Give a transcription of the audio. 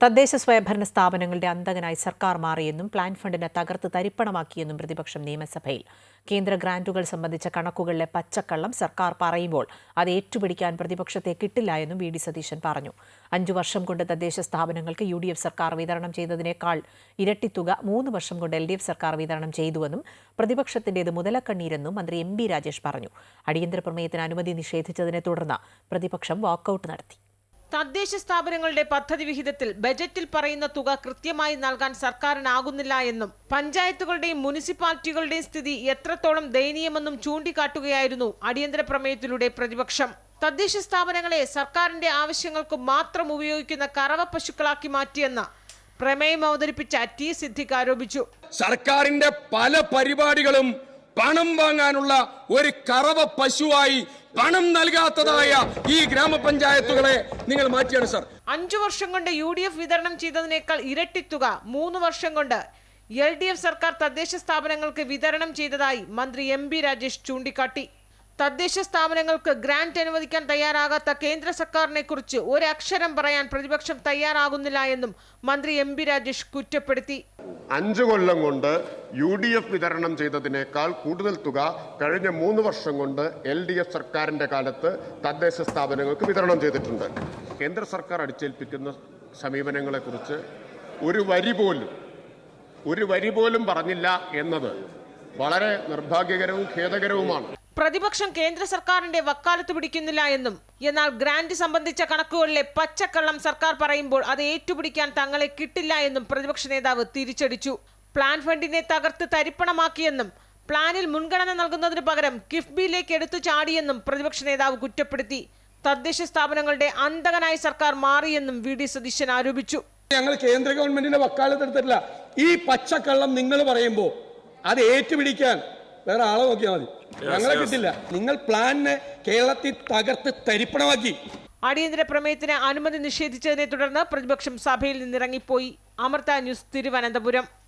തദ്ദേശ സ്വയംഭരണ സ്ഥാപനങ്ങളുടെ അന്തകനായി സർക്കാർ മാറിയെന്നും പ്ലാൻ ഫണ്ടിനെ തകർത്ത് തരിപ്പണമാക്കിയെന്നും പ്രതിപക്ഷം നിയമസഭയിൽ. കേന്ദ്ര ഗ്രാന്റുകൾ സംബന്ധിച്ച കണക്കുകളിലെ പച്ചക്കള്ളം സർക്കാർ പറയുമ്പോൾ അത് ഏറ്റുപിടിക്കാൻ പ്രതിപക്ഷത്തെ കിട്ടില്ല എന്നും വി ഡി സതീശൻ പറഞ്ഞു. അഞ്ചു വർഷം കൊണ്ട് തദ്ദേശ സ്ഥാപനങ്ങൾക്ക് യു ഡി എഫ് സർക്കാർ വിതരണം ചെയ്തതിനേക്കാൾ ഇരട്ടിത്തുക തുക മൂന്ന് വർഷം കൊണ്ട് എൽ ഡി എഫ് സർക്കാർ വിതരണം ചെയ്തുവെന്നും പ്രതിപക്ഷത്തിന്റേത് മുതലക്കണ്ണീരെന്നും മന്ത്രി എം ബി രാജേഷ് പറഞ്ഞു. അടിയന്തര പ്രമേയത്തിന് അനുമതി നിഷേധിച്ചതിനെ തുടർന്ന് പ്രതിപക്ഷം വാക്കൌട്ട് നടത്തി. തദ്ദേശ സ്ഥാപനങ്ങളുടെ പദ്ധതി വിഹിതത്തിൽ ബജറ്റിൽ പറയുന്ന തുക കൃത്യമായി നൽകാൻ സർക്കാരിനാകുന്നില്ല എന്നും പഞ്ചായത്തുകളുടെയും മുനിസിപ്പാലിറ്റികളുടെയും സ്ഥിതി എത്രത്തോളം ദയനീയമെന്നും ചൂണ്ടിക്കാട്ടുകയായിരുന്നു അടിയന്തര പ്രമേയത്തിലൂടെ പ്രതിപക്ഷം. തദ്ദേശ സ്ഥാപനങ്ങളെ സർക്കാരിന്റെ ആവശ്യങ്ങൾക്ക് മാത്രം ഉപയോഗിക്കുന്ന കറവ പശുക്കളാക്കി മാറ്റിയെന്ന് പ്രമേയം അവതരിപ്പിച്ച ടി സിദ്ദിഖ് ആരോപിച്ചു. സർക്കാരിന്റെ പല പരിപാടികളും പണം വാങ്ങാനുള്ള ഒരു കറവ പശുവായി പണം നൽകാത്തതായ ഈ ഗ്രാമപഞ്ചായത്തുകളെ നിങ്ങൾ മാറ്റിയാണ് സർ. അഞ്ചു വർഷം കൊണ്ട് യു ഡി എഫ് വിതരണം ചെയ്തതിനേക്കാൾ ഇരട്ടി തുക മൂന്ന് വർഷം കൊണ്ട് എൽ ഡി എഫ് സർക്കാർ തദ്ദേശ സ്ഥാപനങ്ങൾക്ക് വിതരണം ചെയ്തതായി മന്ത്രി എം ബി രാജേഷ് ചൂണ്ടിക്കാട്ടി. തദ്ദേശ സ്ഥാപനങ്ങൾക്ക് ഗ്രാന്റ് അനുവദിക്കാൻ തയ്യാറാകാത്ത കേന്ദ്ര സർക്കാരിനെ കുറിച്ച് ഒരക്ഷരം പറയാൻ പ്രതിപക്ഷം തയ്യാറാകുന്നില്ല എന്നും മന്ത്രി എം ബി രാജേഷ് കുറ്റപ്പെടുത്തി. അഞ്ചു കൊല്ലം കൊണ്ട് യു ഡി എഫ് വിതരണം ചെയ്തതിനേക്കാൾ കൂടുതൽ തുക കഴിഞ്ഞ മൂന്ന് വർഷം കൊണ്ട് എൽ ഡി എഫ് സർക്കാരിന്റെ കാലത്ത് തദ്ദേശ സ്ഥാപനങ്ങൾക്ക് വിതരണം ചെയ്തിട്ടുണ്ട്. കേന്ദ്ര സർക്കാർ അടിച്ചേൽപ്പിക്കുന്ന സമീപനങ്ങളെക്കുറിച്ച് ഒരു വരി പോലും ഒരു വരി പോലും പറഞ്ഞില്ല എന്നത് വളരെ നിർഭാഗ്യകരവും ഖേദകരവുമാണ്. പ്രതിപക്ഷം കേന്ദ്ര സർക്കാരിന്റെ വക്കാലത്ത് പിടിക്കുന്നില്ല എന്നും എന്നാൽ ഗ്രാന്റ് സംബന്ധിച്ച കണക്കുകളിലെ പച്ചക്കള്ളം സർക്കാർ പറയുമ്പോൾ അത് ഏറ്റുപിടിക്കാൻ തങ്ങളെ കിട്ടില്ല എന്നും പ്രതിപക്ഷ നേതാവ് തിരിച്ചടിച്ചു. പ്ലാൻ ഫണ്ടിനെ തകർത്ത് തരിപ്പണമാക്കിയെന്നും പ്ലാനിൽ മുൻഗണന നൽകുന്നതിന് പകരം കിഫ്ബിയിലേക്ക് എടുത്തു ചാടിയെന്നും പ്രതിപക്ഷ നേതാവ് കുറ്റപ്പെടുത്തി. തദ്ദേശ സ്ഥാപനങ്ങളുടെ അന്തകനായി സർക്കാർ മാറിയെന്നും വി ഡി സതീശൻ ആരോപിച്ചു. ഞങ്ങൾ കേന്ദ്ര ഗവൺമെന്റിന്റെ വക്കാലത്ത് എടുത്തിട്ടില്ല. ഈ പച്ചക്കള്ളം നിങ്ങൾ പറയുമ്പോൾ അത് ഏറ്റുപിടിക്കാൻ വേറെ ആളെ നോക്കിയാൽ മതി. ഞങ്ങളെ കിട്ടില്ല. നിങ്ങൾ പ്ലാനിനെ കേരളത്തിൽ തകർത്ത് തരിപ്പണമാക്കി. അടിയന്തര പ്രമേയത്തിന് അനുമതി നിഷേധിച്ചതിനെ തുടർന്ന് പ്രതിപക്ഷം സഭയിൽ നിന്നിറങ്ങിപ്പോയി. അമൃത ന്യൂസ് തിരുവനന്തപുരം.